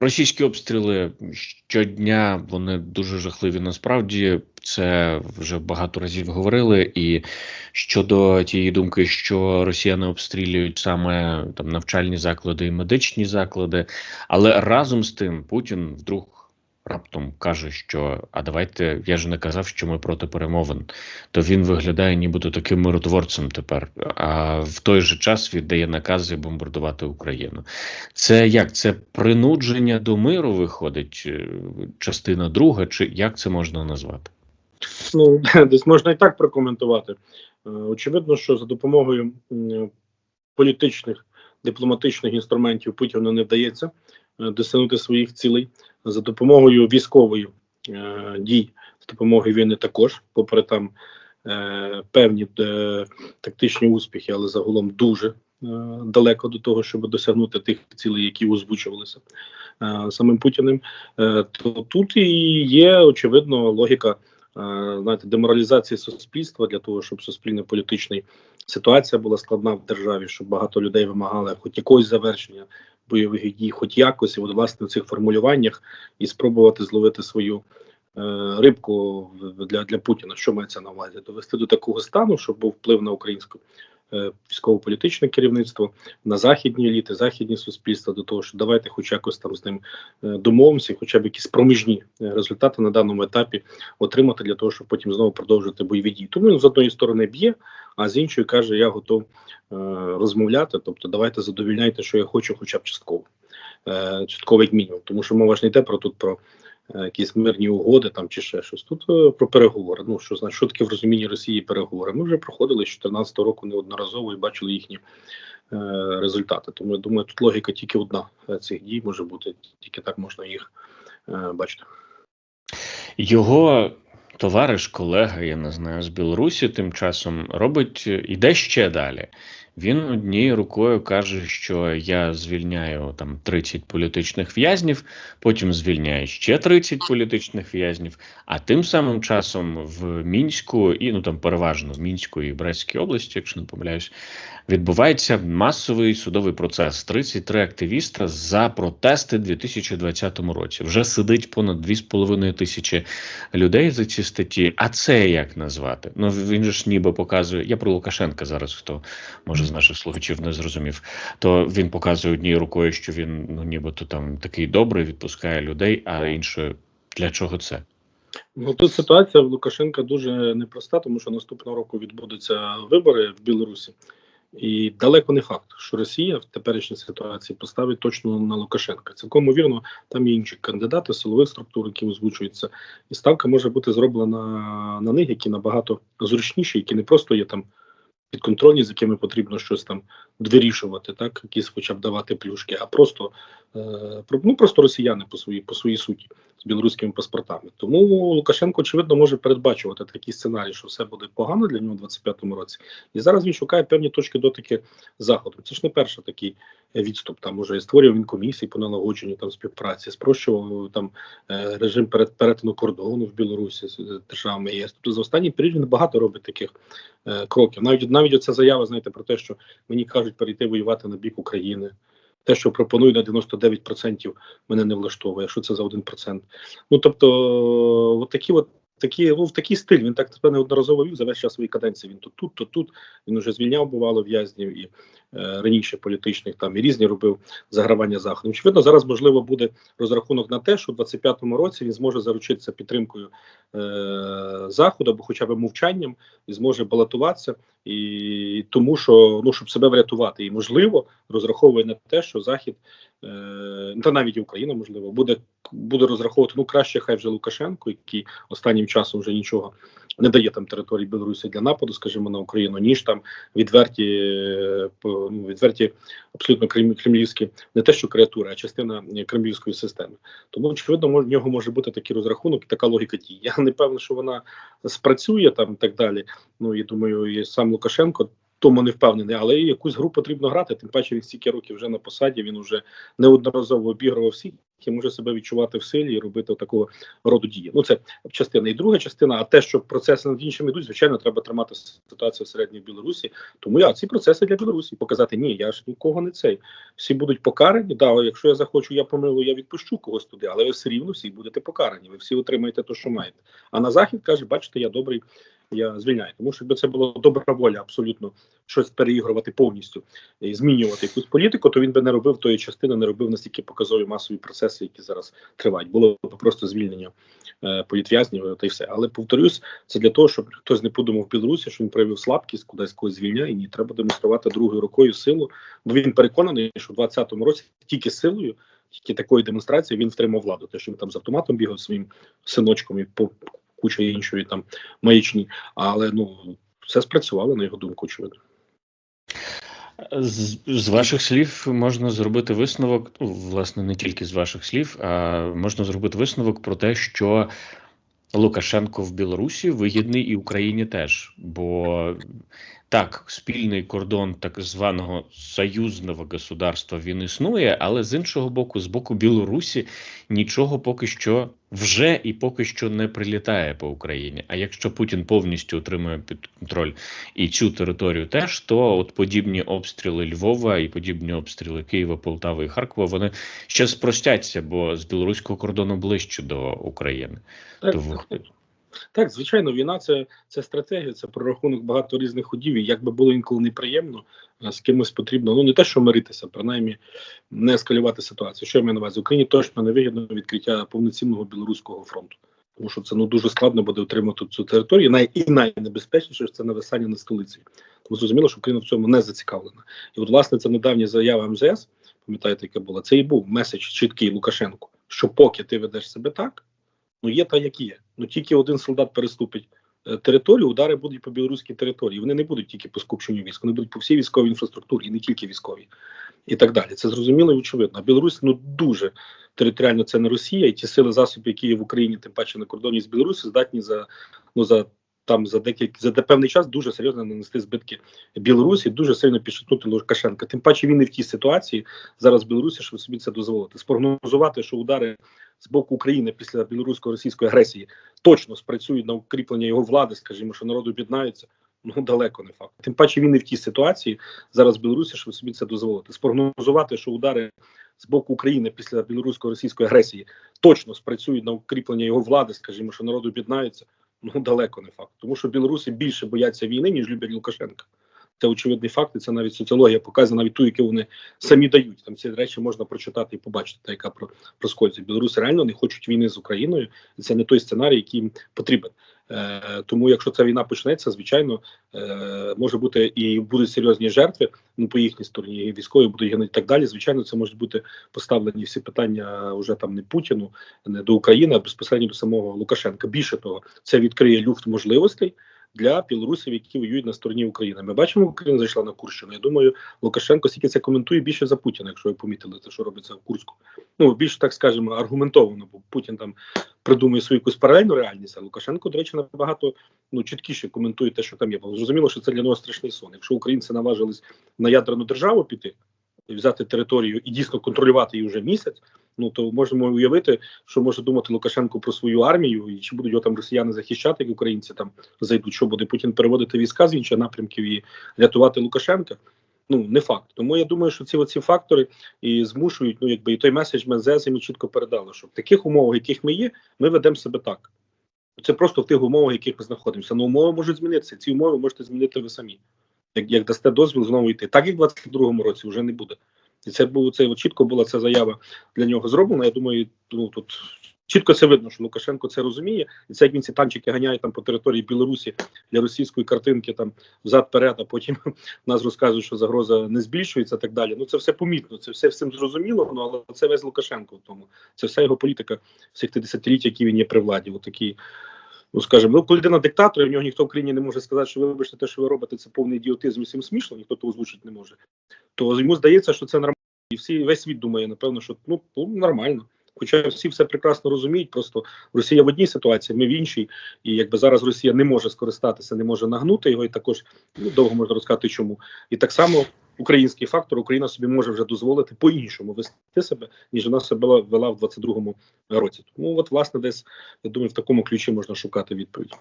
Російські обстріли щодня вони дуже жахливі. Насправді це вже багато разів говорили. І щодо тієї думки, що росіяни обстрілюють саме там навчальні заклади і медичні заклади, але разом з тим Путін вдруг раптом каже, що а давайте я ж не казав, що ми проти перемовин. То він виглядає, нібито таким миротворцем тепер. А в той же час віддає накази бомбардувати Україну. Це як це принудження до миру виходить, е, частина друга, чи як це можна назвати? Ну, десь можна і так прокоментувати. Е, Очевидно, що за допомогою політичних дипломатичних інструментів Путіну не вдається досягнути своїх цілей. За допомогою військової е, дій, за допомогою війни також, попри там е, певні е, тактичні успіхи, але загалом дуже е, далеко до того, щоб досягнути тих цілей, які озвучувалися е, самим Путіним. Е, то тут і є очевидно логіка е, знаєте, деморалізації суспільства для того, щоб суспільно-політична ситуація була складна в державі, щоб багато людей вимагали хоч якогось завершення бойових дій, хоч якось, і от власне в цих формулюваннях і спробувати зловити свою е, рибку для, для Путіна. Що мається на увазі? Довести до такого стану, щоб був вплив на українську військово-політичне керівництво, на західні еліти, західні суспільства, до того, що давайте хоч якось там з ним е, домовимося, хоча б якісь проміжні е, результати на даному етапі отримати для того, щоб потім знову продовжити бойові дії. Тому він з одної сторони б'є, а з іншої каже: Я готов е, розмовляти. Тобто, давайте задовільняйте, що я хочу, хоча б частково. Е, частково як мінімум, тому що мова ж не йде про тут про е, якісь мирні угоди там чи ще щось. Тут е, про переговори. Ну що значить, що таке в розумінні Росії переговори? Ми вже проходили з 2014 року неодноразово і бачили їхні е, результати. Тому я думаю, тут логіка тільки одна е, цих дій може бути, тільки так можна їх е, бачити. Його товариш, колега, я не знаю, з Білорусі тим часом робить е, іде ще далі. Він однією рукою каже, що я звільняю там 30 політичних в'язнів, потім звільняє ще 30 політичних в'язнів. А тим самим часом в Мінську і ну там переважно в Мінську і Брестській області, якщо не помиляюсь, відбувається масовий судовий процес. 33 активіста за протести в 2020 році. Вже сидить понад 2,5 тисячі людей за ці статті. А це як назвати? Ну він же ж ніби показує. Я про Лукашенка зараз, хто може з наших слухачів не зрозумів. То він показує однією рукою, що він ну нібито там такий добрий, відпускає людей, а іншою для чого це? Ну тут ситуація в Лукашенка дуже непроста, тому що наступного року відбудуться вибори в Білорусі, і далеко не факт, що Росія в теперішній ситуації поставить точно на Лукашенка. Цілком вірно, там є інші кандидати силових структур, які озвучуються, і ставка може бути зроблена на них, які набагато зручніші, які не просто є там підконтрольні, з якими потрібно щось там вирішувати, так? Якісь хоча б давати плюшки, а просто е, ну просто росіяни по своїй по своїй суті білоруськими паспортами. Тому Лукашенко очевидно може передбачувати такий сценарій, що все буде погано для нього у 25-му році. І зараз він шукає певні точки дотики з заходом. Це ж не перший такий е, відступ. Там уже створював він комісії по налагодженню там співпраці, спрощував там е, режим перед перетину кордону в Білорусі з державами ЄС. Тобто за останній період він багато робить таких е, кроків. Навіть навіть оця заява, знаєте, про те, що мені кажуть перейти воювати на бік України. Те, що пропоную на 99% мене не влаштовує. Що це за 1%? Ну тобто, от такі от такі, ну в такий стиль. Він так неодноразово вів за весь час своєї каденції. Він то тут, то тут. Він уже звільняв, бувало в'язнів і раніше політичних там і різні робив загравання заходом. Очевидно, зараз можливо буде розрахунок на те, що в 25-му році він зможе заручитися підтримкою е, заходу або хоча б мовчанням, і зможе балотуватися. І тому, що ну щоб себе врятувати, і можливо розраховує на те, що захід е, та навіть Україна можливо буде буде розраховувати ну краще, хай вже Лукашенко, який останнім часом вже нічого не дає там території Білорусі для нападу, скажімо, на Україну, ніж там відверті е, ну, відверті абсолютно крем- кремлівські, не те, що креатура, а частина е, кремлівської системи. Тому очевидно, в нього може бути такий розрахунок, така логіка дій. Я не певен, що вона спрацює там і так далі. Ну я думаю, і сам Лукашенко. Тому не впевнений, але якусь гру потрібно грати. Тим паче він стільки років вже на посаді. Він вже неодноразово обігрував всіх і може себе відчувати в силі і робити такого роду дії. Ну це частина. І друга частина, а те, що процеси над іншими йдуть, звичайно, треба тримати ситуацію в Білорусі. Тому я ці процеси для Білорусі показати ні, я ж нікого не цей. Всі будуть покарані. Да, якщо я захочу, я помилую, я відпущу когось туди, але ви все рівно всі будете покарані. Ви всі отримаєте те, що маєте. А на захід каже, бачите, я добрий я звільняю. Тому що якби це була добра воля, абсолютно щось переігрувати повністю і змінювати якусь політику, то він би не робив тої частини, не робив настільки показові масові процеси, які зараз тривають. Було б просто звільнення е, політв'язнів та й все. Але повторюсь, це для того, щоб хтось не подумав в Білорусі, що він проявив слабкість, кудись когось звільняє. Ні, треба демонструвати другою рукою силу. Бо він переконаний, що в 2020 році тільки силою. Тільки такої демонстрації він втримав владу. Те, що він там з автоматом бігав своїм синочком і куча іншої там маячні, але ну все спрацювало на його думку. Очевидно. З, з ваших слів можна зробити висновок, власне, не тільки з ваших слів, а можна зробити висновок про те, що Лукашенко в Білорусі вигідний і Україні теж. Бо так, спільний кордон так званого союзного государства він існує, але з іншого боку, з боку Білорусі нічого поки що вже і поки що не прилітає по Україні. А якщо Путін повністю отримує під контроль і цю територію, теж то от подібні обстріли Львова і подібні обстріли Києва, Полтави і Харкова вони ще спростяться, бо з білоруського кордону ближче до України. Так, То так, звичайно, війна це це стратегія, це прорахунок багато різних ходів. І як би було інколи неприємно, з кимось потрібно ну не те, що миритися, принаймні не ескалювати ситуацію. Що я маю на увазі? Україні точно не вигідно відкриття повноцінного білоруського фронту, тому що це ну дуже складно буде отримати цю територію. Най і найнебезпечніше це нависання на столиці. Тому зрозуміло, що Україна в цьому не зацікавлена. І от власне це недавня заява МЗС. Пам'ятаєте, яка була це і був меседж чіткий Лукашенко, що поки ти ведеш себе так. Ну є та як є. Ну тільки один солдат переступить е, територію, удари будуть по білоруській території. Вони не будуть тільки по скупченню військ, вони будуть по всій військовій інфраструктурі, і не тільки військовій, і так далі. Це зрозуміло і очевидно. Білорусь ну дуже територіально це не Росія, і ті сили засоби, які є в Україні, тим паче на кордоні з Білорусі, здатні за ну за. Там за декілька за певний час дуже серйозно нанести збитки Білорусі, дуже сильно підшатнути Лукашенка. Тим паче він не в тій ситуації зараз в Білорусі, щоб собі це дозволити. Спрогнозувати, що удари з боку України після білорусько-російської агресії точно спрацюють на укріплення його влади, скажімо, що народ об'єднається. Ну далеко не факт. Тим паче він не в тій ситуації зараз в Білорусі, щоб собі це дозволити. Спрогнозувати, що удари з боку України після білорусько-російської агресії точно спрацюють на укріплення його влади, скажімо, що народ об'єднається. Ну далеко не факт, тому що білоруси більше бояться війни ніж люблять Лукашенка. Це очевидний факт, і це навіть соціологія показує навіть ту, яку вони самі дають. Там ці речі можна прочитати і побачити, та яка про проскользує. Білоруси реально не хочуть війни з Україною, і це не той сценарій, який їм потрібен. Е, Тому, якщо ця війна почнеться, звичайно е, може бути і будуть серйозні жертви. Ну по їхній стороні і військові будуть і так далі. Звичайно, це можуть бути поставлені всі питання вже там не Путіну, не до України, а безпосередньо до самого Лукашенка. Більше того, це відкриє люфт можливостей для білорусів, які воюють на стороні України. Ми бачимо, Україна зайшла на Курщину. Я думаю, Лукашенко скільки це коментує більше за Путіна, якщо ви помітили те, що робиться в Курську. Ну більш так скажемо аргументовано, бо Путін там придумує свою якусь паралельну реальність. А Лукашенко, до речі, набагато ну чіткіше коментує те, що там є. Бо зрозуміло, що це для нього страшний сон. Якщо українці наважились на ядерну державу піти взяти територію і дійсно контролювати її вже місяць. Ну то можемо уявити, що може думати Лукашенко про свою армію, і чи будуть його там росіяни захищати, як українці там зайдуть. Що буде Путін переводити війська з інших напрямків і рятувати Лукашенка? Ну не факт. Тому я думаю, що ці оці фактори і змушують. Ну якби і той меседж МЗС ми чітко передали, що в таких умовах, яких ми є, ми ведемо себе так. Це просто в тих умовах, в яких ми знаходимося. Ну умови можуть змінитися. Ці умови можете змінити ви самі. Як як дасте дозвіл знову йти, так як в 22-му році вже не буде. І це було це чітко була ця заява для нього зроблена. Я думаю, ну тут чітко це видно, що Лукашенко це розуміє, і це як він ці танчики ганяє там по території Білорусі для російської картинки, там взад перед, а потім нас розказують, що загроза не збільшується. Так далі. Ну це все помітно, це все всім зрозуміло. Ну але це весь Лукашенко. В тому це вся його політика всіх десятиліть, які він є при владі. Отакі. Ну, скажімо, ну, коли людина диктатор, в нього ніхто в країні не може сказати, що вибачте, те, що ви робите, це повний ідіотизм і всім смішно, ніхто то озвучити не може. То йому здається, що це нормально. І всі весь світ думає, напевно, що ну, ну нормально. Хоча всі все прекрасно розуміють, просто Росія в одній ситуації, ми в іншій, і якби зараз Росія не може скористатися, не може нагнути його, і також ну, довго можна розказати, чому. І так само український фактор, Україна собі може вже дозволити по-іншому вести себе, ніж вона себе вела в 22-му році. Тому, от, власне, десь я думаю, в такому ключі можна шукати відповідь.